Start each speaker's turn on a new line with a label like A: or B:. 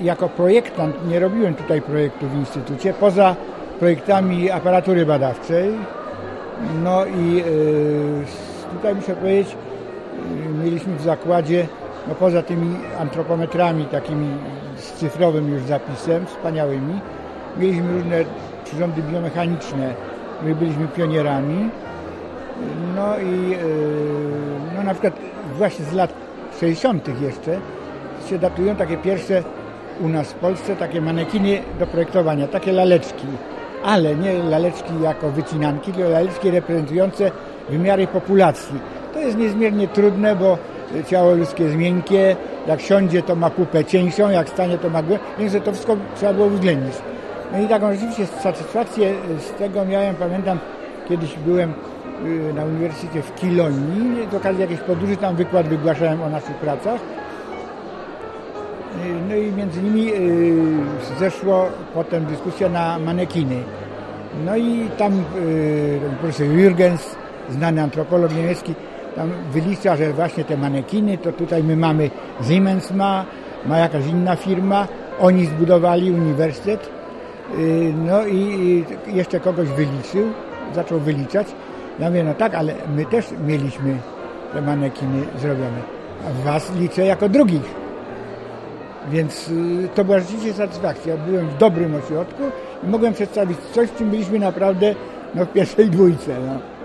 A: jako projektant nie robiłem tutaj projektu w instytucie, poza projektami aparatury badawczej. No i yy, tutaj muszę powiedzieć, yy, mieliśmy w zakładzie, no poza tymi antropometrami takimi z cyfrowym już zapisem, wspaniałymi, mieliśmy różne przyrządy biomechaniczne, my byliśmy pionierami. No i yy, no na przykład właśnie z lat 60. jeszcze się datują takie pierwsze u nas w Polsce takie manekiny do projektowania, takie laleczki, ale nie laleczki jako wycinanki, tylko laleczki reprezentujące wymiary populacji. To jest niezmiernie trudne, bo ciało ludzkie jest miękkie, jak siądzie to ma pupę cieńszą, jak stanie to ma głębszą, więc to wszystko trzeba było uwzględnić. No i taką rzeczywiście satysfakcję z tego miałem, pamiętam, kiedyś byłem y, na uniwersytecie w Kilonii, z okazji jakiejś podróży tam wykład wygłaszałem o naszych pracach. Y, no i między nimi y, zeszło potem dyskusja na manekiny. No i tam profesor Jürgens, znany antropolog niemiecki, tam wylicza, że właśnie te manekiny, to tutaj my mamy Siemens ma, ma jakaś inna firma, oni zbudowali uniwersytet, no i jeszcze kogoś wyliczył, zaczął wyliczać. Ja mówię, no tak, ale my też mieliśmy te manekiny zrobione. A was liczę jako drugich. Więc to była rzeczywiście satysfakcja. Byłem w dobrym ośrodku i mogłem przedstawić coś, czym byliśmy naprawdę no, w pierwszej dwójce. No.